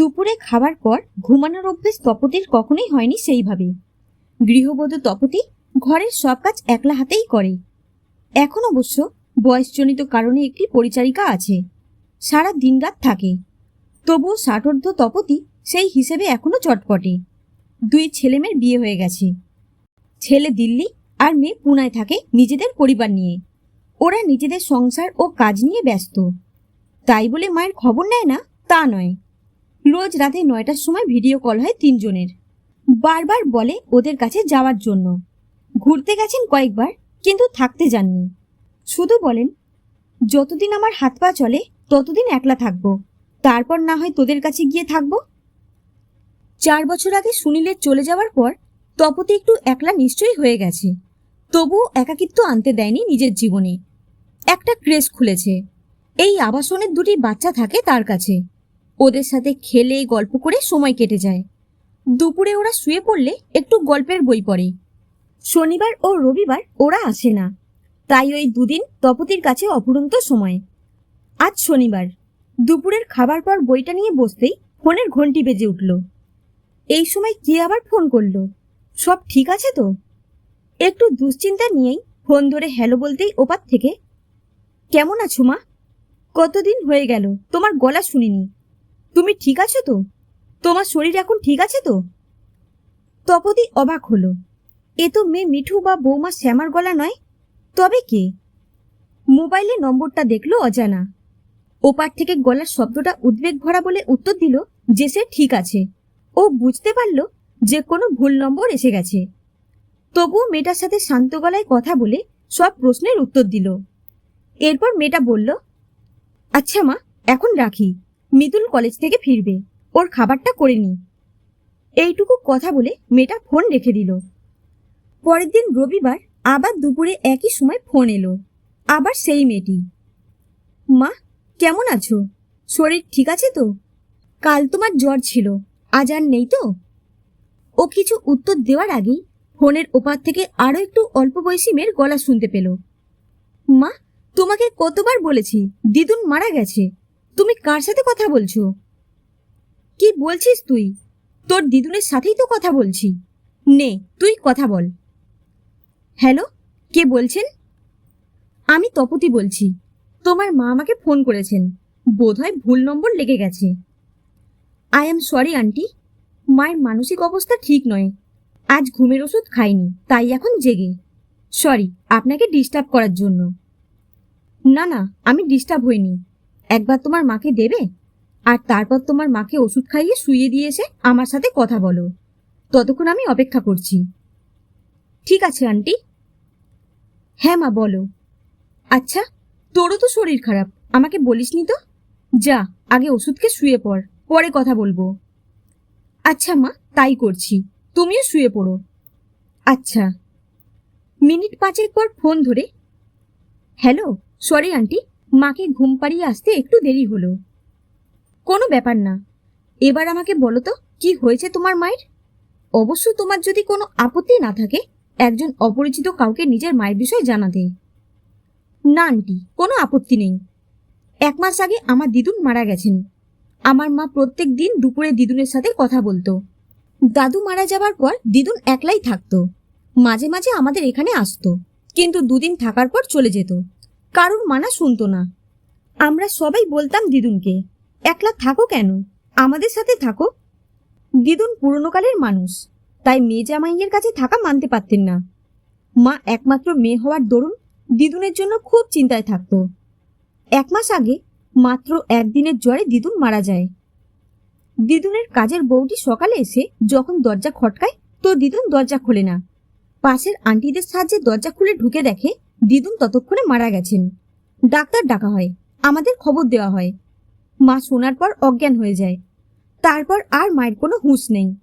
দুপুরে খাবার পর ঘুমানোর অভ্যেস তপতির কখনোই হয়নি সেইভাবে গৃহবধূ তপতি ঘরের সব কাজ একলা হাতেই করে। এখন অবশ্য বয়সজনিত কারণে একটি পরিচারিকা আছে। সারা দিন রাত থাকে। তবুও ষাটোর্ধ তপতি সেই হিসেবে এখনও চটপটে। দুই ছেলেমেয়ের বিয়ে হয়ে গেছে। ছেলে দিল্লি আর মেয়ে পুনায় থাকে নিজেদের পরিবার নিয়ে। ওরা নিজেদের সংসার ও কাজ নিয়ে ব্যস্ত। তাই বলে মায়ের খবর নেয় না তা নয়। রোজ রাতে নয়টার সময় ভিডিও কল হয় তিনজনের। বারবার বলে ওদের কাছে যাওয়ার জন্য। ঘুরতে গেছেন কয়েকবার, কিন্তু থাকতে যাননি। শুধু বলেন, যতদিন আমার হাত পা চলে, ততদিন একলা থাকব। তারপর না হয় তোদের কাছে গিয়ে থাকব? চার বছর আগে সুনীলের চলে যাওয়ার পর তপতি একটু একলা নিশ্চয়ই হয়ে গেছে। তবুও একাকিত্ব আনতে দেয়নি নিজের জীবনে। একটা ক্রেজ খুলেছে। এই আবাসনের দুটি বাচ্চা থাকে তার কাছে। ওদের সাথে খেলে গল্প করে সময় কেটে যায়। দুপুরে ওরা শুয়ে পড়লে একটু গল্পের বই পড়ে। শনিবার ও রবিবার ওরা আসে না। তাই ওই দুদিন তপতির কাছে অপুরন্ত সময়। আজ শনিবার। দুপুরের খাবার পর বইটা নিয়ে বসতেই ফোনের ঘন্টি বেজে উঠল। এই সময় কে আবার ফোন করল? সব ঠিক আছে তো? একটু দুশ্চিন্তা নিয়েই ফোন ধরে হ্যালো বলতেই ওপার থেকে, কেমন আছো মা? কতদিন হয়ে গেল? তোমার গলা শুনিনি। তুমি ঠিক আছো তো? তোমার শরীর এখন ঠিক আছে তো? তপদি অবাক হলো। এ তো মেয়ে মিঠু বা বৌমা শ্যামার গলা নয়। তবে কে? মোবাইলে নম্বরটা দেখল অজানা। ওপার থেকে গলার শব্দটা উদ্বেগ ভরা বলে উত্তর দিল যে সে ঠিক আছে। ও বুঝতে পারল যে কোনো ভুল নম্বর এসে গেছে। তবুও মেয়েটার সাথে শান্ত গলায় কথা বলে সব প্রশ্নের উত্তর দিল। এরপর মেয়েটা বলল আচ্ছা মা, এখন রাখি। মিতুল কলেজ থেকে ফিরবে। ওর খাবারটা করে নি। এইটুকু কথা বলে মেয়েটা ফোন রেখে দিল। পরের দিন রবিবার আবার দুপুরে একই সময় ফোন এলো। আবার সেই মেয়েটি। মা, কেমন আছো? শরীর ঠিক আছে তো? কাল তোমার জ্বর ছিল, আজ আর নেই তো? ও কিছু উত্তর দেওয়ার আগেই ফোনের ওপার থেকে আরও একটু অল্প বয়সী মেয়ের গলা শুনতে পেল। মা, তোমাকে কতবার বলেছি, দিদুন মারা গেছে তুমি কার সাথে কথা বলছো? কি বলছিস তুই? তোর দিদুনের সাথেই তো কথা বলছি। নে, তুই কথা বল। হ্যালো, কে বলছেন? আমি তপতি বলছি। তোমার মা আমাকে ফোন করেছেন। বোধহয় ভুল নম্বর লেগে গেছে। I am sorry, aunty. মায়ের মানসিক অবস্থা ঠিক নয়। আজ ঘুমের ওষুধ খাইনি, তাই এখন জেগে। সরি, আপনাকে ডিস্টার্ব করার জন্য। না না, আমি ডিস্টার্ব হইনি। একবার তোমার মাকে দেবে? আর তারপর তোমার মাকে ওষুধ খাইয়ে শুয়ে দিয়ে এসে আমার সাথে কথা বলো। ততক্ষণ আমি অপেক্ষা করছি। ঠিক আছে, আন্টি। হ্যাঁ মা, বলো। আচ্ছা তোরও তো শরীর খারাপ। আমাকে বলিসনি তো? যা, আগে ওষুধকে শুয়ে পড়, পরে কথা বলব। আচ্ছা মা, তাই করছি। তুমিও শুয়ে পড়ো। আচ্ছা। মিনিট পাঁচেক পর ফোন ধরে, হ্যালো, সরি, আন্টি। মাকে ঘুম পাড়িয়ে আসতে একটু দেরি হলো। কোনো ব্যাপার না। এবার আমাকে বলো তো, কি হয়েছে তোমার মায়ের? অবশ্য তোমার যদি কোনো আপত্তি না থাকে, একজন অপরিচিত কাউকে নিজের মায়ের বিষয়ে জানাতে। না, আন্টি, কোনো আপত্তি নেই। এক মাস আগে আমার দিদুন মারা গেছেন। আমার মা প্রত্যেক দিন দুপুরে দিদুনের সাথে কথা বলতো। দাদু মারা যাবার পর দিদুন একলাই থাকতো। মাঝে মাঝে আমাদের এখানে আসতো। কিন্তু দুদিন থাকার পর চলে যেত। কারুর মানা শুনতো না। আমরা সবাই বলতাম দিদুনকে, একলা থাকো কেন? আমাদের সাথে থাকো। দিদুন পুরনোকালের মানুষ, তাই মেয়ে জামাইয়ের কাছে থাকা মানতে পারতেন না। মা একমাত্র মেয়ে হওয়ার দরুন দিদুনের জন্য খুব চিন্তায় থাকতো। এক মাস আগে মাত্র একদিনের জ্বরে দিদুন মারা যায়। দিদুনের কাজের বউটি সকালে এসে যখন দরজা খটকায়, তো দিদুন দরজা খোলে না। পাশের আন্টিদের সাহায্যে দরজা খুলে ঢুকে দেখে দিদুন ততক্ষণে মারা গেছেন। ডাক্তার ডাকা হয়, আমাদের খবর দেওয়া হয়। মা শোনার পর অজ্ঞান হয়ে যায়। তারপর আর মায়ের কোনো হুঁশ নেই।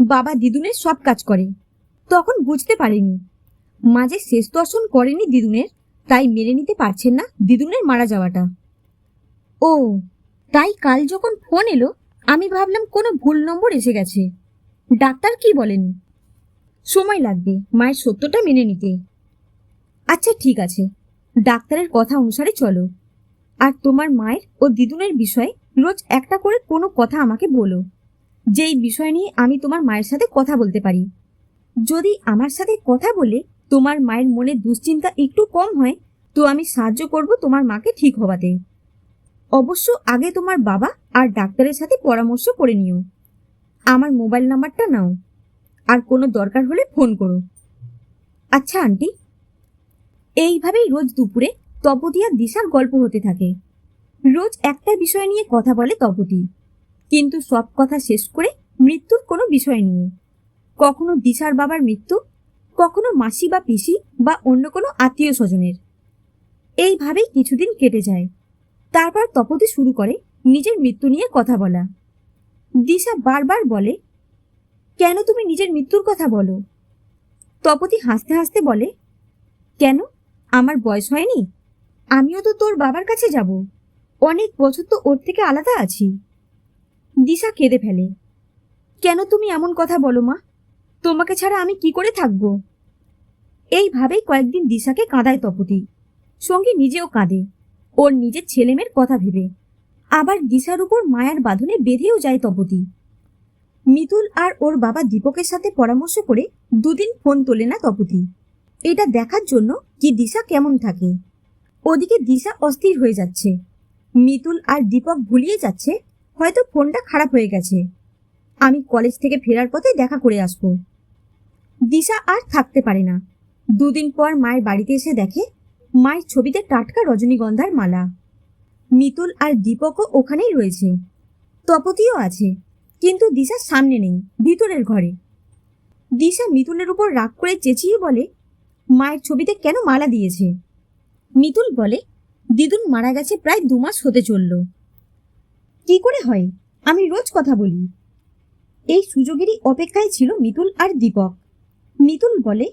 বাবা দিদুনের সব কাজ করে। তখন বুঝতে পারেনি। মাঝে শেষ দর্শন করেনি দিদুনের তাই মেনে নিতে পারছেন না দিদুনের মারা যাওয়াটা। ও, তাই কাল যখন ফোন এলো, আমি ভাবলাম কোনো ভুল নম্বর এসে গেছে। ডাক্তার কি বলেন? সময় লাগবে মায়ের সত্যটা মেনে নিতে। আচ্ছা ঠিক আছে। ডাক্তারের কথা অনুসারে চলো। আর তোমার মায়ের ও দিদুনের বিষয়ে রোজ একটা করে কোনো কথা আমাকে বলো। যেই বিষয় নিয়ে আমি তোমার মায়ের সাথে কথা বলতে পারি। যদি আমার সাথে কথা বলে তোমার মায়ের মনে দুশ্চিন্তা একটু কম হয়, তো আমি সাহায্য করব তোমার মাকে ঠিক হওয়াতে। অবশ্য আগে তোমার বাবা আর ডাক্তারের সাথে পরামর্শ করে নিও। আমার মোবাইল নাম্বারটা নাও। আর কোনো দরকার হলে ফোন করো। আচ্ছা আন্টি। এইভাবেই রোজ দুপুরে তপতি আর দিশার গল্প হতে থাকে। রোজ একটা বিষয় নিয়ে কথা বলে তপতি কিন্তু সব কথা শেষ করে মৃত্যুর কোনো বিষয় নিয়ে। কখনো দিশার বাবার মৃত্যু, কখনো মাসি বা পিসি বা অন্য কোনো আত্মীয় স্বজনের। এইভাবেই কিছুদিন কেটে যায়। তারপর তপতি শুরু করে নিজের মৃত্যু নিয়ে কথা বলা। দিশা বারবার বলে, কেন তুমি নিজের মৃত্যুর কথা বলো? তপতি হাসতে হাসতে বলে, কেন? আমার বয়স হয়নি? আমিও তো তোর বাবার কাছে যাব। অনেক বছর তো ওর থেকে আলাদা আছি। দিশা কেঁদে ফেলে। কেন তুমি এমন কথা বলো মা? তোমাকে ছাড়া আমি কি করে থাকব? এইভাবেই কয়েকদিন দিশাকে কাঁদায় তপতি। সঙ্গে নিজেও কাঁদে। ওর নিজের ছেলেমেয়ের কথা ভেবে। আবার দিশার উপর মায়ার বাঁধনে বেঁধেও যায় তপতি। মিতুল আর ওর বাবা দীপকের সাথে পরামর্শ করে দুদিন ফোন তোলে না তপতি। এটা দেখার জন্য কি দিশা কেমন থাকে? ওদিকে দিশা অস্থির হয়ে যাচ্ছে। মিতুল আর দীপক ভুলিয়ে যাচ্ছে, হয়তো ফোনটা খারাপ হয়ে গেছে। আমি কলেজ থেকে ফেরার পথে দেখা করে আসব। দিশা আর থাকতে পারে না। দুদিন পর মায়ের বাড়িতে এসে দেখে, মায়ের ছবিতে টাটকা রজনীগন্ধার মালা। মিতুল আর দীপকও ওখানেই রয়েছে। তপতিও আছে, কিন্তু দিশা সামনে নেই, ভিতরের ঘরে। দিশা মিতুলের উপর রাগ করে চেঁচিয়ে বলে মায়ের ছবিতে কেন মালা দিয়েছে? মিতুল বলে, দিদুন মারা গেছে প্রায় দু মাস হতে চলল। কি করে হয়? আমি রোজ কথা বলি। এই সুযোগেরই অপেক্ষায় ছিল মিতুল আর দীপক। মিতুল বলে,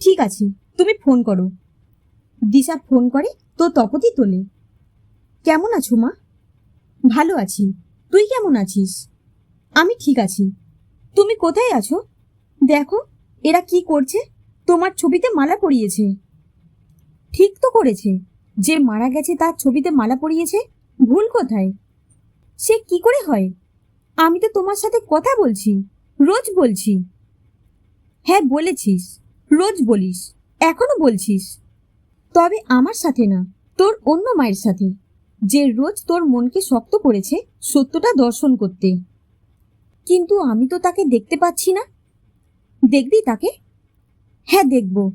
ঠিক আছে, তুমি ফোন করো। দিশা ফোন করে, তো তপতি তোলে। কেমন আছো মা? ভালো আছি। তুই কেমন আছিস? আমি ঠিক আছি। তুমি কোথায় আছো? দেখো, এরা কি করছে? তোমার ছবিতে মালা পরিয়েছে। ঠিক তো করেছে। যে মারা গেছে তার ছবিতে মালা পরিয়েছে, ভুল কোথায়? সে কি করে হয়? আমি তো তোমার সাথে কথা বলছি, রোজ বলছি। হ্যাঁ বলেছিস, রোজ বলিস, এখনও বলছিস। তবে আমার সাথে না, তোর অন্য মায়ের সাথে। যে রোজ তোর মনকে শক্ত করেছে, সত্যটা দর্শন করতে। কিন্তু আমি তো তাকে দেখতে পাচ্ছি না। দেখবি তাকে? হ্যাঁ দেখব।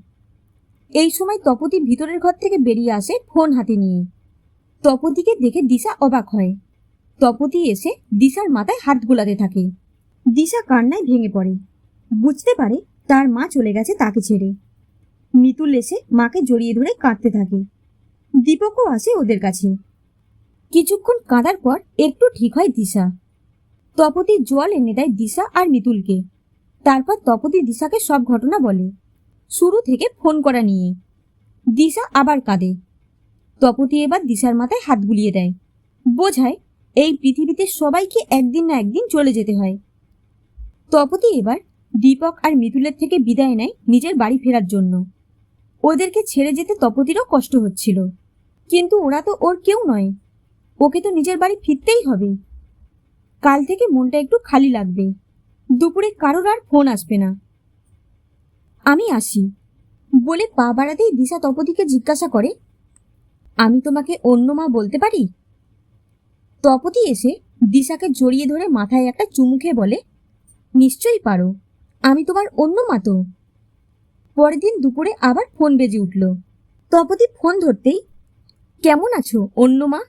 এই সময় তপতি ভিতরের ঘর থেকে বেরিয়ে আসে ফোন হাতে নিয়ে। তপতিকে দেখে দিশা অবাক হয়। তপতি এসে দিশার মাথায় হাত গোলাতে থাকে। দিশা কান্নায় ভেঙে পড়ে। বুঝতে পারে তার মা চলে গেছে তাকে ছেড়ে। মিতুল এসে মাকে জড়িয়ে ধরে কাঁদতে থাকে। দীপকও আসে ওদের কাছে। কিছুক্ষণ কাঁদার পর একটু ঠিক হয় দিশা। তপতি জল এনে দেয় দিশা আর মিতুলকে। তারপর তপতি দিশাকে সব ঘটনা বলে। শুরু থেকে ফোন করা নিয়ে। দিশা আবার কাঁদে। তপতি এবার দিশার মাথায় হাত বুলিয়ে দেয়। বোঝায় এই পৃথিবীতে সবাইকে একদিন না একদিন চলে যেতে হয়। তপতি এবার দীপক আর মিতুলের থেকে বিদায় নেয় নিজের বাড়ি ফেরার জন্য। ওদেরকে ছেড়ে যেতে তপতিরও কষ্ট হচ্ছিল। কিন্তু ওরা তো ওর কেউ নয়। ওকে তো নিজের বাড়ি ফিরতেই হবে। কাল থেকে মনটা একটু খালি লাগবে। দুপুরে কারোর আর ফোন আসবে না। আমি আসি। বলে পা বাড়াতেই দিশা তপতিকে জিজ্ঞাসা করে, আমি তোমাকে অন্য মা বলতে পারি? তপতি এসে দিশাকে জড়িয়ে ধরে মাথায় একটা চুমুখে বলে, নিশ্চয়ই পারো, আমি তোমার অন্য মা তো। পরের দিন দুপুরে আবার ফোন বেজে উঠল। তপতি ফোন ধরতেই, কেমন আছো, অন্য মা?